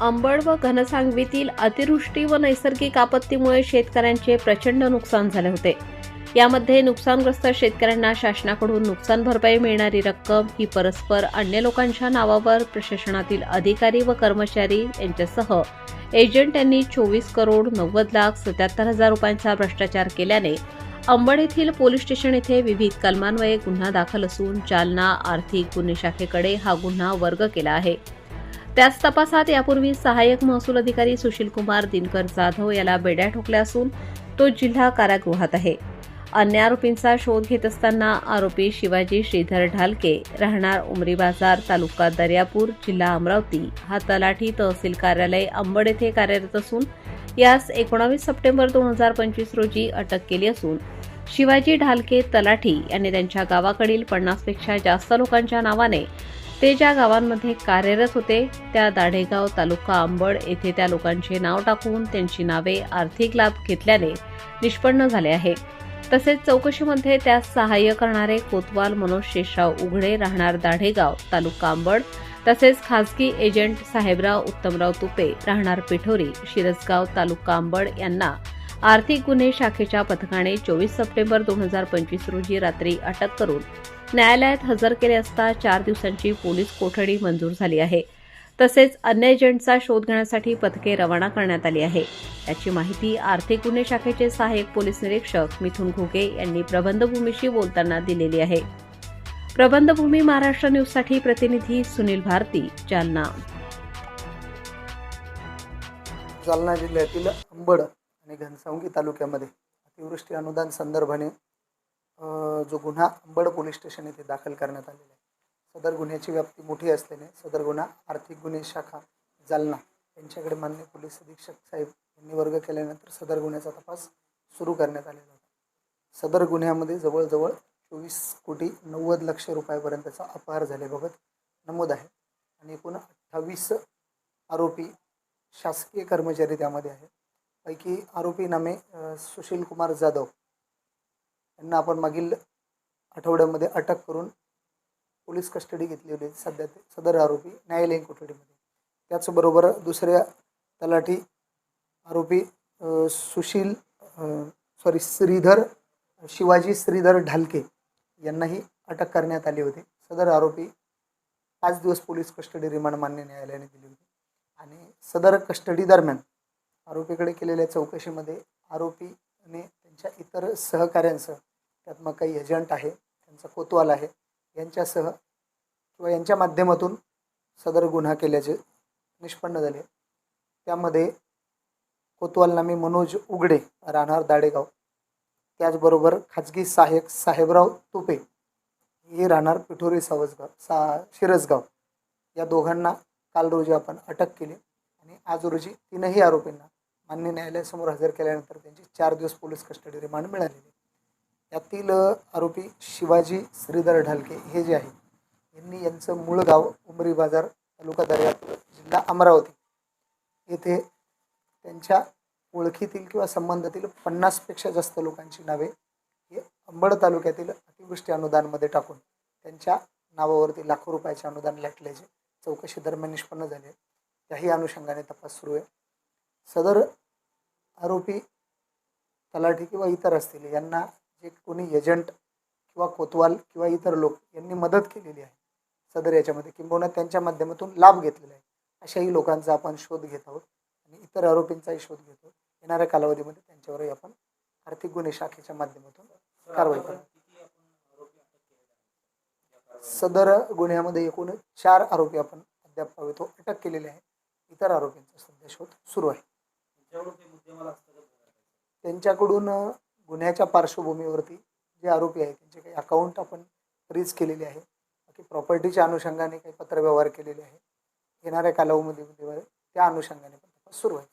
अंबड व घनसांगवीतील अतिवृष्टी व नैसर्गिक आपत्तीमुळे शेतकऱ्यांचे प्रचंड नुकसान झाले होते. यामध्ये नुकसानग्रस्त शेतकऱ्यांना शासनाकडून नुकसान भरपाई मिळणारी रक्कम ही परस्पर अन्य लोकांच्या नावावर प्रशासनातील अधिकारी व कर्मचारी यांच्यासह एजंट यांनी चोवीस करोड नव्वद लाख सत्याहत्तर हजार रुपयांचा भ्रष्टाचार केल्याने अंबड येथील पोलीस स्टेशन येथे विविध कलमान्वये गुन्हा दाखल असून जालना आर्थिक गुन्हे शाखेकडे हा गुन्हा वर्ग केला आहे. त्याच तपासात यापूर्वी सहाय्यक महसूल अधिकारी सुशील कुमार दिनकर जाधव याला बेड्या ठोकल्या असून तो जिल्हा कारागृहात आहे. अन्य आरोपींचा शोध घेत असताना आरोपी शिवाजी श्रीधर ढालके राहणार उमरी बाजार तालुका दर्यापूर जिल्हा अमरावती. हा तलाठी तहसील कार्यालय अंबड येथे कार्यरत असून यास एकोणावीस सप्टेंबर दोन हजार पंचवीस रोजी अटक केली असून शिवाजी ढालके तलाठी यांनी त्यांच्या गावाकडील पन्नासपेक्षा जास्त लोकांच्या नावाने ते ज्या गावांमध्ये कार्यरत होते त्या दाढेगाव तालुका आंबड येथे त्या लोकांचे नाव टाकून त्यांची नावे आर्थिक लाभ घेतल्याने निष्पन्न झाले आहे. तसेच चौकशीमध्ये त्यास सहाय्य करणारे कोतवाल मनोज शेषराव उघडे राहणार दाढेगाव तालुका आंबड तसेच खासगी एजंट साहेबराव उत्तमराव तुपे राहणार पिठोरी शिरसगाव तालुका आंबड यांना आर्थिक गुन्हे शाखेच्या पथकाने चोवीस सप्टेंबर दोन हजार पंचवीस रोजी रात्री अटक करून न्यायालयात हजर केले असता चार दिवसांची पोलीस कोठडी मंजूर झाली आहे. तसेच अन्य एजंटचा शोध घेण्यासाठी पथके रवाना करण्यात आली आहे. याची माहिती आर्थिक गुन्हे शाखेचे सहाय्यक पोलीस निरीक्षक मिथुन घुगे यांनी प्रबंधभूमीशी बोलताना दिलेली आहे. प्रबंधभूमी महाराष्ट्र न्यूजसाठी प्रतिनिधी सुनील भारती जालना. जालना जिल्ह्यातील अंबड आणि घनसावंगी तालुक्यामध्ये अतिवृष्टी अनुदान संदर्भाने जो गुन्हा अंबड पोलीस स्टेशन येथे दाखल करण्यात आलेला आहे. सदर गुन्ह्याची व्याप्ती मोठी असल्याने सदर गुन्हा आर्थिक गुन्हे शाखा जालना यांच्याकडे मान्य पोलीस अधीक्षक साहेब यांनी वर्ग केल्यानंतर सदर गुन्ह्याचा तपास सुरू करण्यात आलेला होता. सदर गुन्ह्यामध्ये जवळजवळ चोवीस कोटी नव्वद लक्ष रुपयापर्यंतचा अपहार झाल्याबाबत नमूद आहे आणि एकूण अठ्ठावीस आरोपी शासकीय कर्मचारी त्यामध्ये आहेत. पैकी आरोपी नामे सुशीलकुमार सुशील कुमार जाधव यांना आपण मागील आठवड्यामध्ये अटक करून पोलीस कस्टडी घेतली होती. सध्या ते सदर आरोपी न्यायालयीन कोठडीमध्ये. त्याचबरोबर दुसऱ्या तलाठी आरोपी सुशील सॉरी श्रीधर शिवाजी श्रीधर ढालके यांनाही अटक करण्यात आली होती. सदर आरोपी पाच दिवस पोलीस कस्टडी रिमांड मान्य न्यायालयाने दिली होती. आणि सदर कस्टडी दरम्यान आरोपीकडे केलेल्या चौकशीमध्ये आरोपीने त्यांच्या इतर सहकाऱ्यांसह त्यात मग काही एजंट आहे त्यांचा कोतवाल आहे यांच्यासह किंवा यांच्या माध्यमातून सदर गुन्हा केल्याचे निष्पन्न झाले. त्यामध्ये कोतवाल नामी मनोज उघडे राहणार दाडेगाव. त्याचबरोबर खाजगी सहाय्यक साहेबराव तुपे हे राहणार पिठोरी सावसगाव सा शिरसगाव. या दोघांना काल रोजी आपण अटक केली आणि आज रोजी तीनही आरोपींना मान्य न्यायालयासमोर हजर केल्यानंतर त्यांची चार दिवस पोलीस कस्टडी रिमांड मिळालेली यातील आरोपी शिवाजी श्रीधर ढालके हे जे आहे यांनी यांचं मूळ गाव उमरी बाजार तालुका दर्यापूर जिल्हा अमरावती येथे त्यांच्या ओळखीतील किंवा संबंधातील पन्नासपेक्षा जास्त लोकांची नावे हे अंबड तालुक्यातील अतिवृष्टी अनुदानमध्ये टाकून त्यांच्या नावावरती लाखो रुपयाचे अनुदान लाटल्याचे चौकशी दरम्यान निष्पन्न झाले त्याही अनुषंगाने तपास सुरू आहे. सदर आरोपी तलाठी किंवा इतर असतील यांना जे कोणी एजंट किंवा कोतवाल किंवा इतर लोक यांनी मदत केलेली आहे सदर याच्यामध्ये किंबहुना त्यांच्या माध्यमातून लाभ घेतलेला आहे अशाही लोकांचा आपण शोध घेत आहोत आणि इतर आरोपींचाही शोध घेतो येणाऱ्या कालावधीमध्ये त्यांच्यावरही आपण आर्थिक गुन्हे शाखेच्या माध्यमातून कारवाई करू. सदर गुन्ह्यामध्ये एकूण चार आरोपी आपण अद्याप पाहतो अटक केलेले आहे. इतर आरोपींचा सध्या शोध सुरू आहे. त्यांच्याकडून गुन्ह्याच्या पार्श्वभूमीवरती जे आरोपी आहेत त्यांचे काही अकाउंट आपण फ्रीज केलेले आहे बाकी प्रॉपर्टीच्या अनुषंगाने काही पत्रव्यवहार केलेले आहे येणाऱ्या कालावधीमध्ये त्या अनुषंगाने पण तपास सुरू आहे.